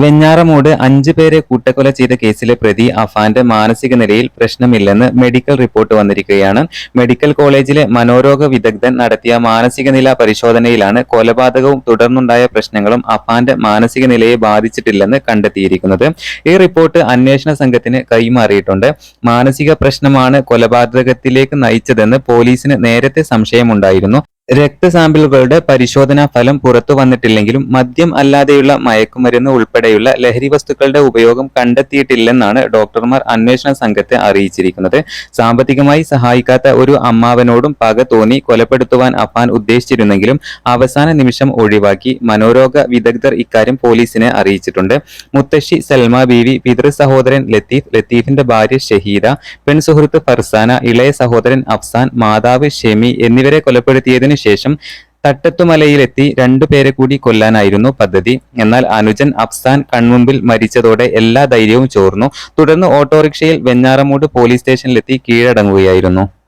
വെഞ്ഞാറമൂട് അഞ്ചു പേരെ കൂട്ടക്കൊല ചെയ്ത കേസിലെ പ്രതി അഫാന്റെ മാനസിക നിലയിൽ പ്രശ്നമില്ലെന്ന് മെഡിക്കൽ റിപ്പോർട്ട് വന്നിരിക്കുകയാണ്. മെഡിക്കൽ കോളേജിലെ മനോരോഗ വിദഗ്ധൻ നടത്തിയ മാനസിക നില പരിശോധനയിലാണ് കൊലപാതകവും തുടർന്നുണ്ടായ പ്രശ്നങ്ങളും അഫാന്റെ മാനസിക നിലയെ ബാധിച്ചിട്ടില്ലെന്ന് കണ്ടെത്തിയിരിക്കുന്നത്. ഈ റിപ്പോർട്ട് അന്വേഷണ സംഘത്തിന് കൈമാറിയിട്ടുണ്ട്. മാനസിക പ്രശ്നമാണ് കൊലപാതകത്തിലേക്ക് നയിച്ചതെന്ന് പോലീസിന് നേരത്തെ സംശയമുണ്ടായിരുന്നു. രക്തസാമ്പിളുകളുടെ പരിശോധനാ ഫലം പുറത്തു വന്നിട്ടില്ലെങ്കിലും മദ്യം അല്ലാതെയുള്ള മയക്കുമരുന്ന് ഉൾപ്പെടെയുള്ള ലഹരി വസ്തുക്കളുടെ ഉപയോഗം കണ്ടെത്തിയിട്ടില്ലെന്നാണ് ഡോക്ടർമാർ അന്വേഷണ സംഘത്തെ അറിയിച്ചിരിക്കുന്നത്. സാമ്പത്തികമായി സഹായിക്കാത്ത ഒരു അമ്മാവനോടും പക തോന്നി കൊലപ്പെടുത്തുവാൻ അഫാൻ ഉദ്ദേശിച്ചിരുന്നെങ്കിലും അവസാന നിമിഷം ഒഴിവാക്കി മനോരോഗ വിദഗ്ധർ ഇക്കാര്യം പോലീസിനെ അറിയിച്ചിട്ടുണ്ട്. മുത്തശ്ശി സൽമ ബീവി പിതൃ സഹോദരൻ ലത്തീഫ് ലത്തീഫിന്റെ ഭാര്യ ഷഹീദ പെൺസുഹൃത്ത് ഫർസാന ഇളയ സഹോദരൻ അഫ്സാൻ മാതാവ് ഷെമി എന്നിവരെ കൊലപ്പെടുത്തിയതിനു ശേഷം തട്ടത്തുമലയിലെത്തി രണ്ടുപേരെ കൂടി കൊല്ലാനായിരുന്നു പദ്ധതി. എന്നാൽ അനുജൻ അഫ്സാൻ കൺമുമ്പിൽ മരിച്ചതോടെ എല്ലാ ധൈര്യവും ചോർന്നു. തുടർന്ന് ഓട്ടോറിക്ഷയിൽ വെഞ്ഞാറമൂട് പോലീസ് സ്റ്റേഷനിലെത്തി കീഴടങ്ങുകയായിരുന്നു.